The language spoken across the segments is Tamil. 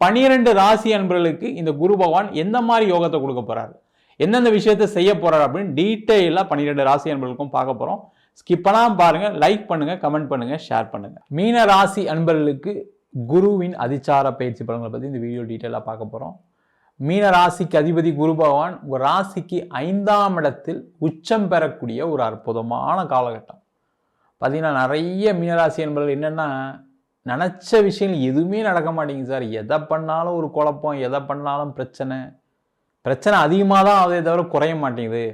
பனிரெண்டு ராசி அன்பர்களுக்கு இந்த குரு பகவான் எந்த மாதிரி யோகத்தை கொடுக்க போகிறாரு எந்தெந்த விஷயத்தை செய்ய போகிறார் அப்படின்னு டீட்டெயிலாக பன்னிரெண்டு ராசி அன்பர்களுக்கும் பார்க்க போகிறோம் ஸ்கிப்பெல்லாம் பாருங்கள் லைக் பண்ணுங்கள் கமெண்ட் பண்ணுங்கள் ஷேர் பண்ணுங்கள் மீன ராசி அன்பர்களுக்கு குருவின் அதிச்சார பயிற்சி பலன்களை பற்றி இந்த வீடியோ டீட்டெயிலாக பார்க்க போகிறோம் மீன ராசிக்கு அதிபதி குரு பகவான் உங்கள் ராசிக்கு ஐந்தாம் இடத்தில் உச்சம் பெறக்கூடிய ஒரு அற்புதமான காலகட்டம். பார்த்தீங்கன்னா நிறைய மீனராசி என்பவர்கள் என்னென்னா நினச்ச விஷயங்கள் எதுவுமே நடக்க மாட்டேங்குது சார். எதை பண்ணாலும் ஒரு குழப்பம் எதை பண்ணாலும் பிரச்சனை. பிரச்சனை அதிகமாக தான் அதே தவிர குறைய மாட்டேங்குது.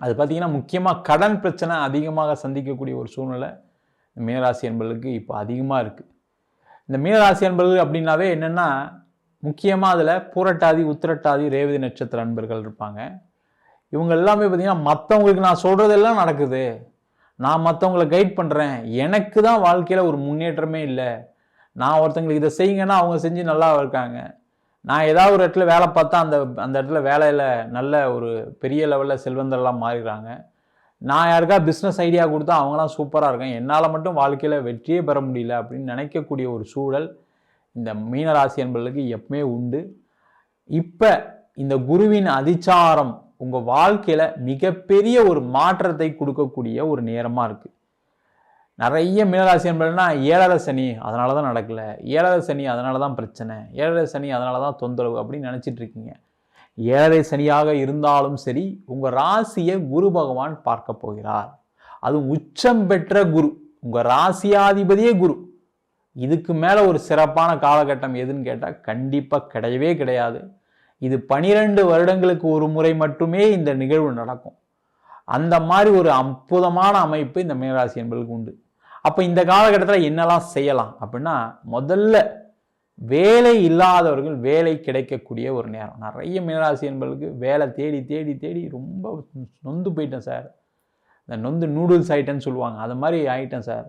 அது பார்த்திங்கன்னா முக்கியமாக கடன் பிரச்சனை அதிகமாக சந்திக்கக்கூடிய ஒரு சூழ்நிலை மீனராசி என்பவர்களுக்கு இப்போ அதிகமாக இருக்குது இந்த மீனராசி என்பவர்கள் அப்படின்னாவே என்னென்னா முக்கியமாக அதில் பூரட்டாதி உத்திரட்டாதி ரேவதி நட்சத்திர அன்பர்கள் இருப்பாங்க. இவங்க எல்லாமே பார்த்திங்கன்னா மற்றவங்களுக்கு நான் சொல்கிறதெல்லாம் நடக்குது. நான் மற்றவங்களை கைட் பண்ணுறேன் எனக்கு தான் வாழ்க்கையில் ஒரு முன்னேற்றமே இல்லை. நான் ஒருத்தங்களுக்கு இதை செய்யுங்கன்னா அவங்க செஞ்சு நல்லா இருக்காங்க. நான் ஏதாவது ஒரு இடத்துல வேலை பார்த்தா அந்த அந்த இடத்துல வேலையில் நல்ல ஒரு பெரிய லெவலில் செல்வந்தரெல்லாம் மாறிடுறாங்க. நான் யாருக்கா பிஸ்னஸ் ஐடியா கொடுத்தா அவங்களாம் சூப்பராக இருக்கேன் என்னால் மட்டும் வாழ்க்கையில் வெற்றியே பெற முடியல அப்படின்னு நினைக்கக்கூடிய ஒரு சூழல் இந்த மீனராசி என்பர்களுக்கு எப்பவுமே உண்டு. இப்போ இந்த குருவின் அதிச்சாரம் உங்கள் வாழ்க்கையில் மிகப்பெரிய ஒரு மாற்றத்தை கொடுக்கக்கூடிய ஒரு நேரமாக இருக்குது நிறைய மீனராசி என்பதுனா ஏழரை சனி அதனால தான் நடக்கல. ஏழரை சனி அதனால தான் பிரச்சனை. ஏழரை சனி அதனால தான் தொந்தரவு அப்படின்னு நினச்சிட்டு இருக்கீங்க. ஏழரை சனியாக இருந்தாலும் சரி உங்கள் ராசியை குரு பகவான் பார்க்க போகிறார். அது உச்சம் பெற்ற குரு. உங்கள் ராசியாதிபதியே குரு. இதுக்கு மேலே ஒரு சிறப்பான காலகட்டம் எதுன்னு கேட்டால் கண்டிப்பாக கிடையவே கிடையாது. இது பனிரெண்டு வருடங்களுக்கு ஒரு முறை மட்டுமே இந்த நிகழ்வு நடக்கும். அந்த மாதிரி ஒரு அற்புதமான அமைப்பு இந்த மீனராசி என்பதற்கு உண்டு. அப்போ இந்த காலகட்டத்தில் என்னெல்லாம் செய்யலாம் அப்படின்னா முதல்ல வேலை இல்லாதவர்கள் வேலை கிடைக்கக்கூடிய ஒரு நேரம். நிறைய மீனராசி என்பதற்கு வேலை தேடி தேடி தேடி ரொம்ப நொந்து போயிட்டேன் சார். இந்த நொந்து நூடுல்ஸ் ஆயிட்டேன்னு சொல்லுவாங்க. அது மாதிரி ஆகிட்டேன் சார்.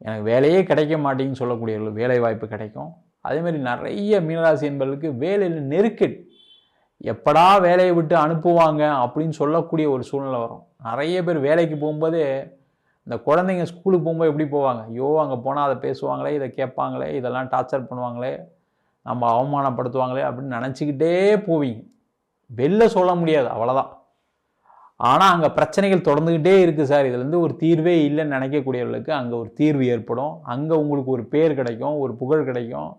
எனக்கு வேலையே கிடைக்க மாட்டேங்குன்னு சொல்லக்கூடியவர்கள் வேலை வாய்ப்பு கிடைக்கும். அதேமாதிரி நிறைய மீனராசி என்பவர்களுக்கு வேலையில் நெருக்கடி. எப்படா வேலையை விட்டு அனுப்புவாங்க அப்படின்னு சொல்லக்கூடிய ஒரு சூழ்நிலை வரும். நிறைய பேர் வேலைக்கு போகும்போதே இந்த குழந்தைங்க ஸ்கூலுக்கு போகும்போது எப்படி போவாங்க? ஐயோ அங்கே போனால் அதை பேசுவாங்களே இதை கேட்பாங்களே இதெல்லாம் டார்ச்சர் பண்ணுவாங்களே நம்ம அவமானப்படுத்துவாங்களே அப்படின்னு நினச்சிக்கிட்டே போவீங்க. வெளில சொல்ல முடியாது அவ்வளோதான் ஆனால் அங்கே பிரச்சனைகள் தொடர்ந்துக்கிட்டே இருக்குது சார். இதுலேருந்து ஒரு தீர்வே இல்லைன்னு நினைக்கக்கூடியவர்களுக்கு அங்கே ஒரு தீர்வு ஏற்படும். அங்கே உங்களுக்கு ஒரு பேர் கிடைக்கும் ஒரு புகழ் கிடைக்கும்.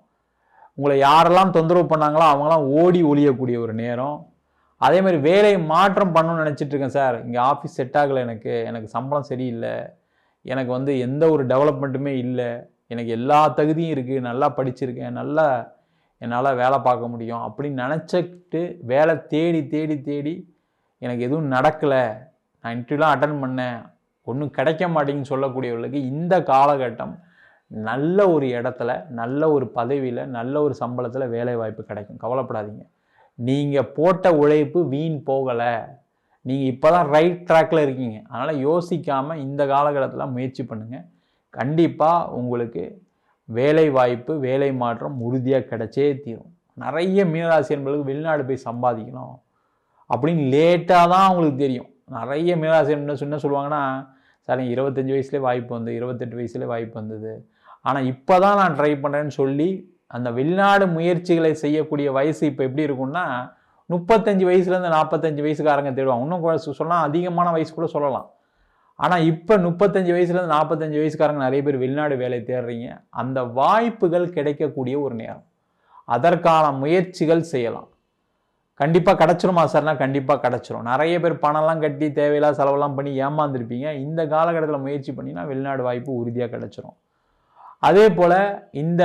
உங்களை யாரெல்லாம் தொந்தரவு பண்ணாங்களோ அவங்களாம் ஓடி ஒழியக்கூடிய ஒரு நேரம். அதே மாதிரி வேலையை மாற்றம் பண்ணணும்னு நினச்சிட்டு இருக்கேன் சார். இங்கே ஆஃபீஸ் செட் ஆகலை எனக்கு. எனக்கு சம்பளம் சரியில்லை. எனக்கு வந்து எந்த ஒரு டெவலப்மெண்ட்டுமே இல்லை. எனக்கு எல்லா தகுதியும் இருக்குது நல்லா படிச்சிருக்கேன். நல்லா என்னால் வேலை பார்க்க முடியும். அப்படின்னு நினச்சிக்கிட்டு வேலை தேடி தேடி தேடி எனக்கு எதுவும் நடக்கலை. நான் இன்டர்வியூலாம் அட்டன் பண்ணேன். ஒன்றும் கிடைக்க மாட்டேங்குன்னு சொல்லக்கூடியவர்களுக்கு இந்த காலகட்டம் நல்ல ஒரு இடத்துல நல்ல ஒரு பதவியில் நல்ல ஒரு சம்பளத்தில் வேலை வாய்ப்பு கிடைக்கும். கவலைப்படாதீங்க. நீங்கள் போட்ட உழைப்பு வீண் போகலை. நீங்கள் இப்போ தான் ரைட் ட்ராக்கில் இருக்கீங்க. அதனால் யோசிக்காமல் இந்த காலகட்டத்தில் முயற்சி பண்ணுங்கள் கண்டிப்பாக உங்களுக்கு வேலை வாய்ப்பு வேலை மாற்றம் உறுதியாக கிடைச்சே தீரும். நிறைய மீனராசி என்பதுக்கு வெளிநாடு போய் சம்பாதிக்கணும். அப்படின்னு லேட்டாக தான் அவங்களுக்கு தெரியும். நிறைய மீனராசி என்ன என்ன சொல்லுவாங்கன்னா சார் இருபத்தஞ்சி வயசுலேயே வாய்ப்பு வந்து இருபத்தெட்டு வயசுலேயே வாய்ப்பு வந்தது. ஆனால் இப்போ தான் நான் ட்ரை பண்ணுறேன்னு சொல்லி அந்த வெளிநாடு முயற்சிகளை செய்யக்கூடிய வயசு இப்போ எப்படி இருக்கும்னா முப்பத்தஞ்சு வயசுலேருந்து நாற்பத்தஞ்சு வயசுக்காரங்க தேடுவாங்க. இன்னும் சொன்னால் அதிகமான வயசு கூட சொல்லலாம். ஆனால் இப்போ முப்பத்தஞ்சு வயசுலேருந்து நாற்பத்தஞ்சு வயசுக்காரங்க நிறைய பேர் வெளிநாடு வேலை தேடுறீங்க. அந்த வாய்ப்புகள் கிடைக்கக்கூடிய ஒரு நேரம். அதற்கான முயற்சிகள் செய்யலாம். கண்டிப்பாக கிடச்சிருமா சார்னா கண்டிப்பாக கிடச்சிரும். நிறைய பேர் பணம்லாம் கட்டி தேவையில்லாத செலவெல்லாம் பண்ணி ஏமாந்துருப்பீங்க. இந்த காலகட்டத்தில் முயற்சி பண்ணினா வெளிநாடு வாய்ப்பு உறுதியாக கிடச்சிரும். அதே போல் இந்த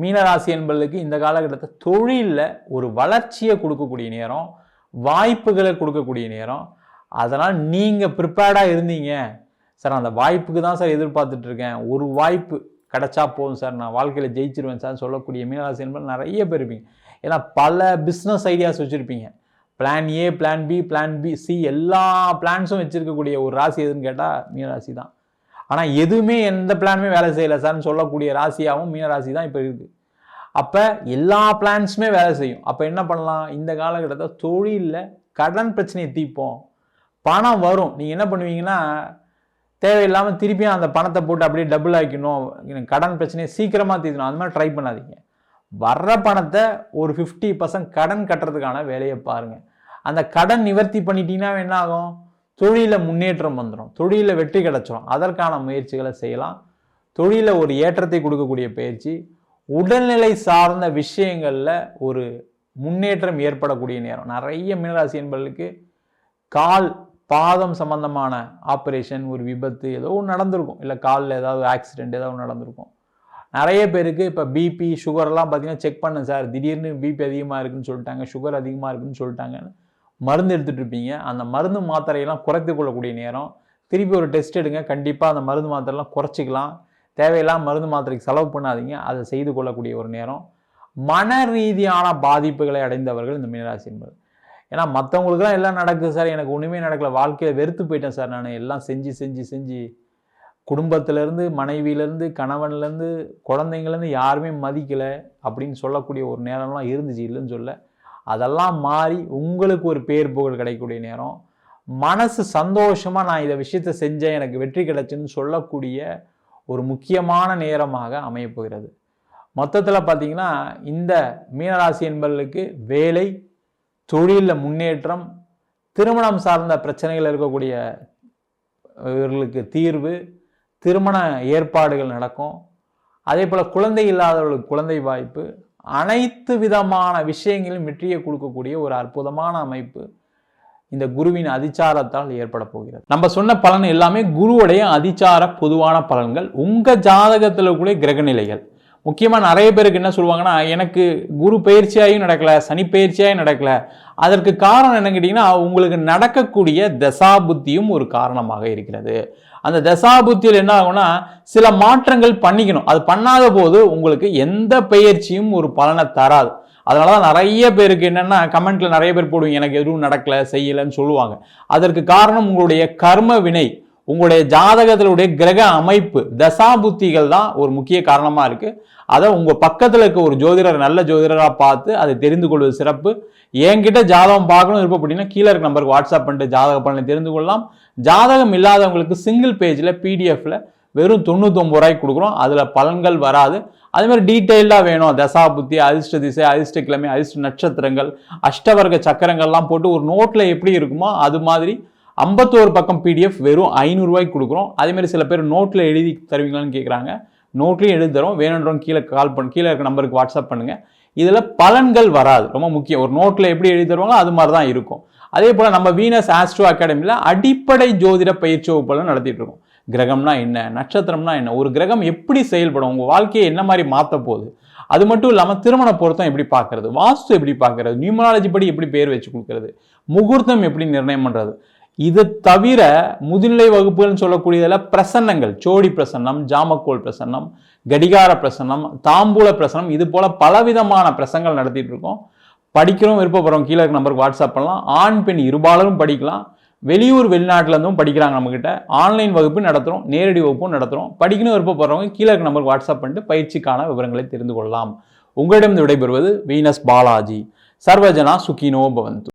மீனராசி என்பதுக்கு இந்த காலகட்டத்தை தொழிலில் ஒரு வளர்ச்சியை கொடுக்கக்கூடிய நேரம் வாய்ப்புகளை கொடுக்கக்கூடிய நேரம். அதனால் நீங்கள் ப்ரிப்பேர்டாக இருந்தீங்க. சார் அந்த வாய்ப்புக்கு தான் சார் எதிர்பார்த்துட்டு இருக்கேன். ஒரு வாய்ப்பு கிடைச்சா போதும் சார். நான் வாழ்க்கையில் ஜெயிச்சிருவேன் சார் சொல்லக்கூடிய மீனராசி என்பது நிறைய பேர் இருப்பீங்க. ஏன்னா பல பிஸ்னஸ் ஐடியாஸ் வச்சுருப்பீங்க. Plan A plan B plan B C எல்லா பிளான்ஸும் வச்சுருக்கக்கூடிய ஒரு ராசி எதுன்னு கேட்டால் மீனராசி தான். ஆனால் எதுவுமே எந்த பிளானுமே வேலை செய்யலை சார்னு சொல்லக்கூடிய ராசியாகவும் மீனராசி தான் இப்போ இருக்குது அப்போ எல்லா பிளான்ஸுமே வேலை செய்யும். அப்போ என்ன பண்ணலாம்? இந்த காலகட்டத்தில் தொழிலில் கடன் பிரச்சனையை தீர்ப்போம். பணம் வரும். நீங்கள் என்ன பண்ணுவீங்கன்னா தேவையில்லாமல் திருப்பியும் அந்த பணத்தை போட்டு அப்படியே டபுள் ஆக்கிக்கணும் கடன் பிரச்சனையை சீக்கிரமாக தீர்க்கணும். அந்த மாதிரி ட்ரை பண்ணாதீங்க. வர்ற பணத்தை ஒரு ஃபிஃப்டி பர்சன்ட் கடன் கட்டுறதுக்கான வேலையை பாருங்கள் அந்த கடன் நிவர்த்தி பண்ணிட்டீங்கன்னா என்ன ஆகும்? தொழிலில் முன்னேற்றம் வந்துடும் தொழிலில் வெற்றி கிடச்சிரும். அதற்கான முயற்சிகளை செய்யலாம். தொழிலில் ஒரு ஏற்றத்தை கொடுக்கக்கூடிய பயிற்சி. உடல்நிலை சார்ந்த விஷயங்களில் ஒரு முன்னேற்றம் ஏற்படக்கூடிய நேரம். நிறைய மீனராசி என்பவர்களுக்கு கால் பாதம் சம்பந்தமான ஆப்ரேஷன் ஒரு விபத்து ஏதோ ஒன்று நடந்திருக்கும். இல்லை காலில் ஏதாவது ஆக்சிடெண்ட் ஏதாவது ஒன்று நடந்திருக்கும். நிறைய பேருக்கு இப்போ பிபி சுகர்லாம் பார்த்தீங்கன்னா செக் பண்ணேன் சார் திடீர்னு பிபி அதிகமாக இருக்குன்னு சொல்லிட்டாங்க சுகர் அதிகமாக இருக்குன்னு சொல்லிட்டாங்கன்னு. மருந்து எடுத்துகிட்டு இருப்பீங்க. அந்த மருந்து மாத்திரையெல்லாம் குறைத்து கொள்ளக்கூடிய நேரம். திருப்பி ஒரு டெஸ்ட் எடுங்க. கண்டிப்பாக அந்த மருந்து மாத்திரைலாம் குறைச்சிக்கலாம். தேவையில்லாம மருந்து மாத்திரைக்கு செலவு பண்ணாதீங்க. அதை செய்து கொள்ளக்கூடிய ஒரு நேரம். மன ரீதியான பாதிப்புகளை அடைந்தவர்கள் இந்த மீனராசி என்பது. ஏன்னா மற்றவங்களுக்குலாம் எல்லாம் நடக்குது சார். எனக்கு ஒன்றுமே நடக்கல. வாழ்க்கையில் வெறுத்து போயிட்டேன் சார் நான். எல்லாம் செஞ்சு செஞ்சு செஞ்சு. குடும்பத்திலேருந்து மனைவியிலேருந்து கணவன்லேருந்து குழந்தைங்கலேருந்து யாருமே மதிக்கலை அப்படின்னு சொல்லக்கூடிய ஒரு நேரம்லாம் இருந்துச்சு இல்லைன்னு சொல்ல. அதெல்லாம் மாறி உங்களுக்கு ஒரு பேர் புகழ் கிடைக்கக்கூடிய நேரம். மனசு சந்தோஷமாக நான் இதை விஷயத்த செஞ்சேன் எனக்கு வெற்றி கிடைச்சுன்னு சொல்லக்கூடிய ஒரு முக்கியமான நேரமாக அமையப்போகிறது மொத்தத்தில் பார்த்தீங்கன்னா இந்த மீனராசி என்பவர்களுக்கு வேலை தொழிலில் முன்னேற்றம் திருமணம் சார்ந்த பிரச்சனைகள் இருக்கக்கூடிய இவர்களுக்கு தீர்வு திருமண ஏற்பாடுகள் நடக்கும். அதே போல் குழந்தை இல்லாதவர்களுக்கு குழந்தை வாய்ப்பு அனைத்து விதமான விஷயங்களும் வெற்றியை கொடுக்கக்கூடிய ஒரு அற்புதமான அமைப்பு இந்த குருவின் அதிச்சாரத்தால் ஏற்பட போகிறது. நம்ம சொன்ன பலன் எல்லாமே குருவுடைய அதிச்சார பொதுவான பலன்கள். உங்கள் ஜாதகத்தில் கூட கிரகநிலைகள். முக்கியமாக நிறைய பேருக்கு என்ன சொல்லுவாங்கன்னா எனக்கு குரு பயிற்சியாயும் நடக்கலை சனி பயிற்சியாயும் நடக்கலை. அதற்கு காரணம் என்ன கேட்டிங்கன்னா உங்களுக்கு நடக்கக்கூடிய தசாபுத்தியும் ஒரு காரணமாக இருக்கிறது. அந்த தசாபுத்தியில் என்ன ஆகும்னா சில மாற்றங்கள் பண்ணிக்கணும். அது பண்ணாத போது உங்களுக்கு எந்த பயிற்சியும் ஒரு பலனை தராது. அதனால தான் நிறைய பேருக்கு என்னென்னா கமெண்ட்டில் நிறைய பேர் போடுவீங்க எனக்கு எதுவும் நடக்கலை செய்யலைன்னு சொல்லுவாங்க. அதற்கு காரணம் உங்களுடைய கர்ம வினை. உங்களுடைய ஜாதகத்தினுடைய கிரக அமைப்பு தசாபுத்திகள் தான் ஒரு முக்கிய காரணமாக இருக்குது அதை உங்கள் பக்கத்தில் இருக்க ஒரு ஜோதிடர் நல்ல ஜோதிடராக பார்த்து அதை தெரிந்து கொள்வது சிறப்பு. என்கிட்ட ஜாதகம் பார்க்கணும் இருப்போம் அப்படின்னா கீழே இருக்க நம்பருக்கு வாட்ஸ்அப் பண்ணிட்டு ஜாதக பலனை தெரிந்து கொள்ளலாம். ஜாதகம் இல்லாதவங்களுக்கு சிங்கிள் பேஜில் பிடிஎஃப்பில் வெறும் தொண்ணூத்தொம்பது ரூபாய்க்கு கொடுக்குறோம். அதில் பலன்கள் வராது. அது மாதிரி வேணும். தசா புத்தி அதிர்ஷ்ட திசை அதிர்ஷ்ட கிழமை அதிர்ஷ்ட நட்சத்திரங்கள் அஷ்டவர்க்க சக்கரங்கள்லாம் போட்டு ஒரு நோட்டில் எப்படி இருக்குமோ அது மாதிரி ஐம்பத்தோரு பக்கம் பிடிஎஃப் வெறும் ஐநூறுரூவாய்க்கு கொடுக்குறோம். அதே மாதிரி சில பேர் நோட்டில் எழுதி தருவீங்களான்னு கேட்குறாங்க நோட்லையும் எழுதி தரோம். வேணுன்றவங்க கீழே கால் பண்ண கீழே இருக்க நம்பருக்கு வாட்ஸ்அப் பண்ணுங்கள் இதில் பலன்கள் வராது. ரொம்ப முக்கியம். ஒரு நோட்டில் எப்படி எழுதி தருவாங்களோ அது மாதிரி தான் இருக்கும். அதே போல் நம்ம வீனஸ் ஆஸ்ட்ரோ அகாடமியில் அடிப்படை ஜோதிட பயிற்சி வகுப்பெல்லாம் நடத்திட்டு இருக்கோம். கிரகம்னா என்ன? நட்சத்திரம்னா என்ன? ஒரு கிரகம் எப்படி செயல்படும்? உங்கள் வாழ்க்கையை என்ன மாதிரி மாற்ற போகுது? அது மட்டும் இல்லாமல் திருமண பொருத்தம் எப்படி பார்க்கறது வாஸ்து எப்படி பார்க்கறது நியூமராலஜி படி எப்படி பேர் வச்சு கொடுக்கறது? முகூர்த்தம் எப்படி நிர்ணயம் பண்ணுறது இது தவிர முதுநிலை வகுப்புகள்னு சொல்லக்கூடியதில் பிரசன்னங்கள் சோடி பிரசன்னம் ஜாமக்கோல் பிரசன்னம் கடிகார பிரசன்னம் தாம்பூல பிரசன்னம் இது போல பலவிதமான பிரசங்கள் நடத்திட்டு இருக்கோம். படிக்கிறோம் விருப்பப்படுறோம் கீழே இருக்க நம்பருக்கு வாட்ஸ்அப் பண்ணலாம். ஆண் பெண் இருபாலரும் படிக்கலாம். வெளியூர் வெளிநாட்டிலேருந்தும் படிக்கிறாங்க நம்மக்கிட்ட ஆன்லைன் வகுப்பு நடத்துகிறோம் நேரடி வகுப்பும் நடத்துகிறோம் படிக்கணும் விருப்பப்படுறவங்க கீழே இருக்க நம்பருக்கு வாட்ஸ்அப் பண்ணிட்டு பயிற்சிக்கான விவரங்களை தெரிந்து கொள்ளலாம். உங்களிடம் விடைபெறுவது வீனஸ் பாலாஜி. சர்வஜனா சுகினோ பவந்து.